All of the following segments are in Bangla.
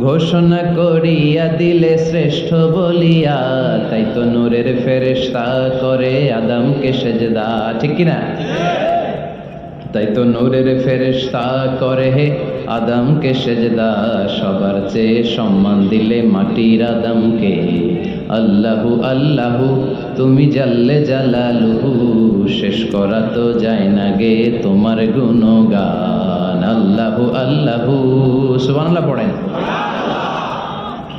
ঘোষণা করিয়া দিলে শ্রেষ্ঠ বলিয়া, তাই তো নূরের ফেরেশতা করে আদমকে সেজদা, ঠিক কিনা? তাই তো নূরের ফেরেশতা করে হে আদমকে সেজদা, সবার চেয়ে সম্মান দিলে মাটির আদমকে। আল্লাহু আল্লাহু, তুমি জাল্লে জালালুহু, শেষ করা তো যায় না গে তোমার গুণগান। আল্লাহু আল্লাহু, সুবহানাল্লাহ পড়েন।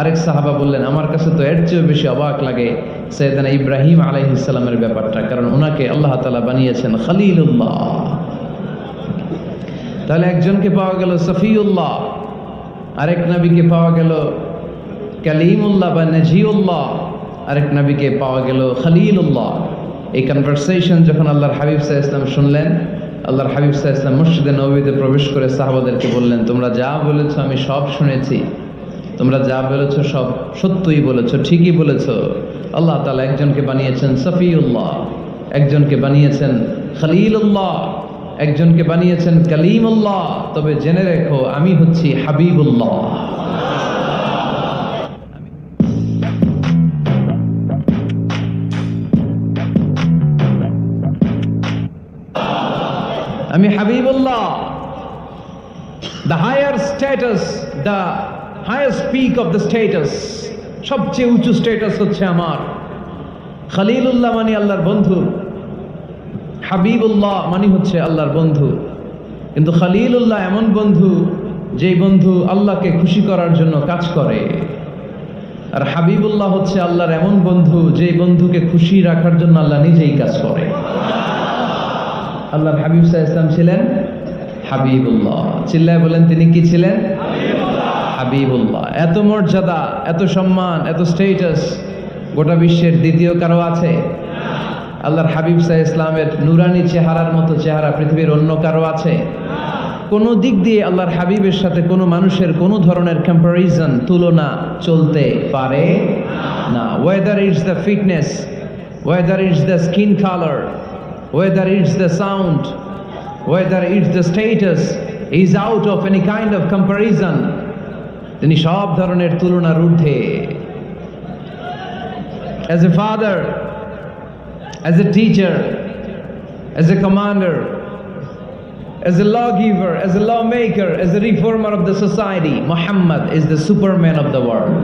আরেক সাহাবা বললেন, আমার কাছে তো এর চেয়েও বেশি অবাক লাগে সৈয়দানা ইব্রাহিম আলাইহিসসালামের ব্যাপারটা, কারণ ওনাকে আল্লাহ তালা বানিয়েছেন খালিলুল্লাহ। তাহলে একজনকে পাওয়া গেল সফিউল্লাহ, আরেক নবীকে পাওয়া গেল কালিমুল্লাহ বা নাজিউল্লাহ, আরেক নবীকে পাওয়া গেল খালিলুল্লাহ। এই কনভারসেশন যখন আল্লাহর হাবিব সাহা ইসলাম শুনলেন, আল্লাহর হাবিব সাহা ইসলাম মসজিদে নবীতে প্রবেশ করে সাহাবাদেরকে বললেন, তোমরা যা বলেছ আমি সব শুনেছি। তোমরা যা বলেছ সব সত্যই বলেছ, ঠিকই বলেছ। আল্লাহ তালা একজনকে বানিয়েছেন সফিউল্লাহ, একজনকে বানিয়েছেন খালিলুল্লাহ, একজনকে বানিয়েছেন কালিমুল্লাহ। তবে জেনে রেখো, আমি হচ্ছি হাবিবুল্লাহ। আমি Habibullah. The higher status the higher speak of the status সবচেয়ে উঁচু স্টেটাস হচ্ছে আমার। খালিলুল্লাহ মানে আল্লাহর বন্ধু। হাবিবুল্লাহ মানে হচ্ছে আল্লাহর বন্ধু। কিন্তু খালিলুল্লাহ এমন বন্ধু, যেই বন্ধু আল্লাহকে খুশি করার জন্য কাজ করে। আর হাবিবুল্লাহ হচ্ছে আল্লাহর এমন বন্ধু, যেই বন্ধুকে খুশি রাখার জন্য আল্লাহ নিজেই কাজ করে। আল্লাহর হাবিব সাহা ইসলাম ছিলেন? হাবিবুল্লাহ। চিল্লায় বলেন তিনি কি ছিলেন? হাবিবুল্লাহ, এত মর্যাদা, এত সম্মান, এত স্টেটাস গোটা বিশ্বের দ্বিতীয় কারও আছে? আল্লাহর হাবিব সাহ ইসলামের নুরানি চেহারার মতো চেহারা পৃথিবীর অন্য কারও আছে? কোনো দিক দিয়ে আল্লাহর হাবিবের সাথে কোনো মানুষের কোনো ধরনের কম্পারিজন তুলনা চলতে পারে না। Whether it's the fitness whether it's the skin colour whether it's the sound whether it's the status is out of any kind of comparison তিনি সব ধরনের তুলনার ঊর্ধ্বে as a father as a teacher, as a commander, as a lawgiver, as a lawmaker, as a reformer of the society, Muhammad is the superman of the world.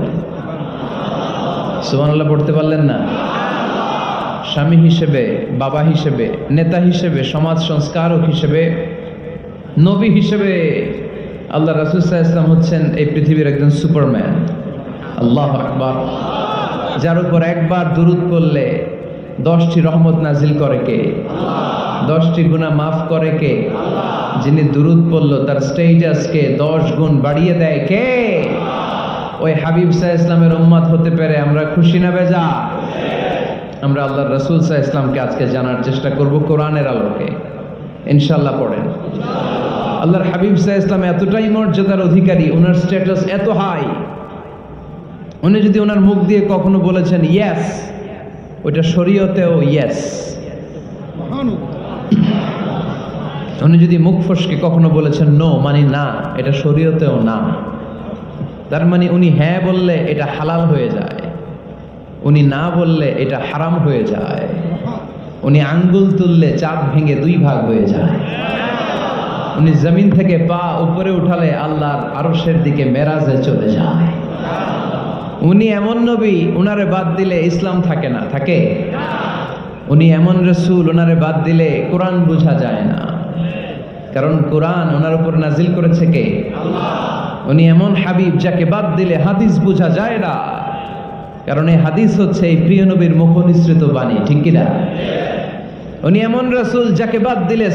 সুবহানাল্লাহ পড়তে পারলেন না স্বামী হিসেবে বাবা হিসেবে নেতা হিসেবে সমাজ সংস্কারক হিসেবে নবী হিসেবে আল্লাহ রাসুল ইসলাম হচ্ছেন এই পৃথিবীর একজন সুপারম্যান। আল্লাহ আকবার। যার উপর একবার দুরুদ করলে দশটি রহমত নাজিল করে কে? দশটি গুণা মাফ করে কে? যিনি দুরুদ পড়ল, তার স্টেটাসকে দশ গুণ বাড়িয়ে দেয় কে? ওই হাবিব সাহা ইসলামের উম্মাদ হতে পেরে আমরা খুশি না বেজা? আমরা আল্লাহ রসুল সাহা ইসলামকে আজকে জানার চেষ্টা করব কোরআনের আলোকে। ইনশাল্লাহ পড়েন। আল্লাহর হাবিব সাহা ইসলাম এতটাই মর্যাদার অধিকারী, ওনার স্ট্যাটাস এত হাই উনি যদি ওনার মুখ দিয়ে কখনো বলেছেন ইয়েস ওইটা শরীয়তেও ইয়েস উনি যদি মুখ ফসকে কখনো বলেছেন নো মানে না, এটা শরীয়তেও না। তার মানে উনি হ্যাঁ বললে এটা হালাল হয়ে যায়। উনি না বললে এটা হারাম হয়ে যায়। উনি আঙ্গুল তুললে চাঁদ ভেঙে দুই ভাগ হয়ে যায়। উনি জমিন থেকে পা উপরে উঠালে আল্লাহর আরশের দিকে মেরাজে চলে যায়। উনি এমন নবী, উনারে বাদ দিলে ইসলাম থাকে না, থাকে? উনি এমন রসুল ওনারে বাদ দিলে কোরআন বোঝা যায় না। কারণ কোরআন ওনার উপর নাজিল করেছে কে? উনি এমন হাবিব যাকে বাদ দিলে হাদিস বোঝা যায় না। কারণ এই হাদিস হচ্ছে এই প্রিয় নবীর মুখ নিঃসৃত বাণী, ঠিক কিনা? উনি এমন রসুল যাকে বাদ দিলে